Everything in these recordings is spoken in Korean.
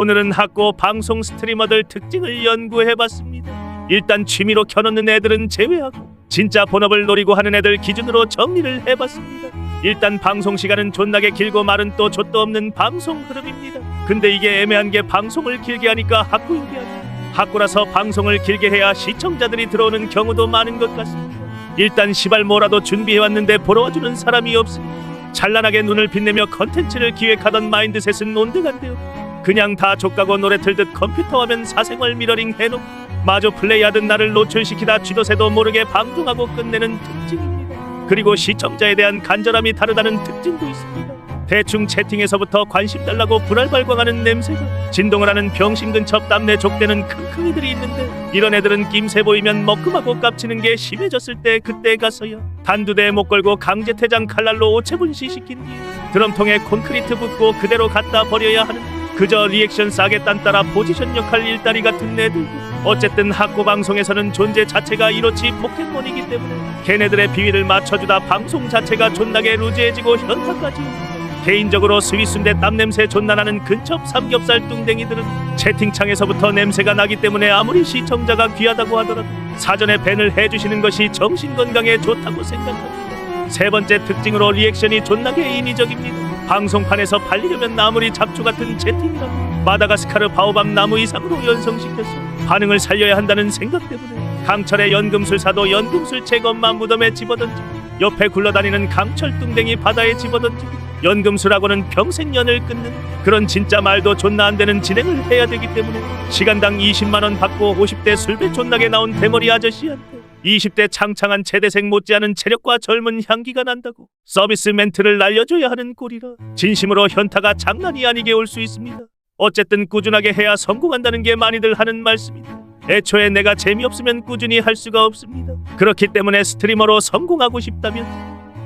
오늘은 학고 방송 스트리머들 특징을 연구해봤습니다. 일단 취미로 켜놓는 애들은 제외하고 진짜 본업을 노리고 하는 애들 기준으로 정리를 해봤습니다. 일단 방송 시간은 존나게 길고 말은 또 좆도 없는 방송 흐름입니다. 근데 이게 애매한 게 방송을 길게 하니까 게 아니라 학고라서 방송을 길게 해야 시청자들이 들어오는 경우도 많은 것 같습니다. 일단 시발 뭐라도 준비해왔는데 보러 와주는 사람이 없으니 찬란하게 눈을 빛내며 컨텐츠를 기획하던 마인드셋은 온데간데요. 그냥 다 족가고 노래 틀듯 컴퓨터 화면 사생활 미러링 해놓고 마저 플레이하듯 나를 노출시키다 쥐도새도 모르게 방송하고 끝내는 특징입니다. 그리고 시청자에 대한 간절함이 다르다는 특징도 있습니다. 대충 채팅에서부터 관심 달라고 불알 발광하는 냄새가 진동을 하는 병신 근처 땀내 족대는 킁킁이들이 있는데 이런 애들은 낌새 보이면 먹금하고 깝치는 게 심해졌을 때 그때 가서야 단두대에 못 걸고 강제 퇴장 칼날로 오체 분시 시킨 뒤에 드럼통에 콘크리트 붓고 그대로 갖다 버려야 하는 그저 리액션 싸게 딴따라 포지션 역할 일다리 같은 애들 어쨌든 학고 방송에서는 존재 자체가 이로치 포켓몬이기 때문에 걔네들의 비위를 맞춰주다 방송 자체가 존나게 루즈해지고 현타까지 개인적으로 스위스인데 땀냄새 존나 나는 근첩 삼겹살 뚱댕이들은 채팅창에서부터 냄새가 나기 때문에 아무리 시청자가 귀하다고 하더라도 사전에 밴을 해주시는 것이 정신건강에 좋다고 생각합니다. 세 번째 특징으로 리액션이 존나게 인위적입니다. 방송판에서 팔리려면 아무리 잡초 같은 채팅이라도 마다가스카르 바오밤 나무 이상으로 연성시켜서 반응을 살려야 한다는 생각 때문에 강철의 연금술사도 연금술 제것만 무덤에 집어던지고 옆에 굴러다니는 강철 뚱댕이 바다에 집어던지고 연금술하고는 평생 연을 끊는 그런 진짜 말도 존나 안 되는 진행을 해야 되기 때문에 시간당 20만 원 받고 50대 술배 존나게 나온 대머리 아저씨한테 20대 창창한 체대생 못지않은 체력과 젊은 향기가 난다고 서비스 멘트를 날려줘야 하는 꼴이라 진심으로 현타가 장난이 아니게 올 수 있습니다. 어쨌든 꾸준하게 해야 성공한다는 게 많이들 하는 말씀이다. 애초에 내가 재미없으면 꾸준히 할 수가 없습니다. 그렇기 때문에 스트리머로 성공하고 싶다면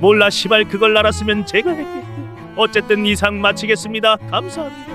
몰라 시발 그걸 알았으면 제가 했겠고 어쨌든 이상 마치겠습니다. 감사합니다.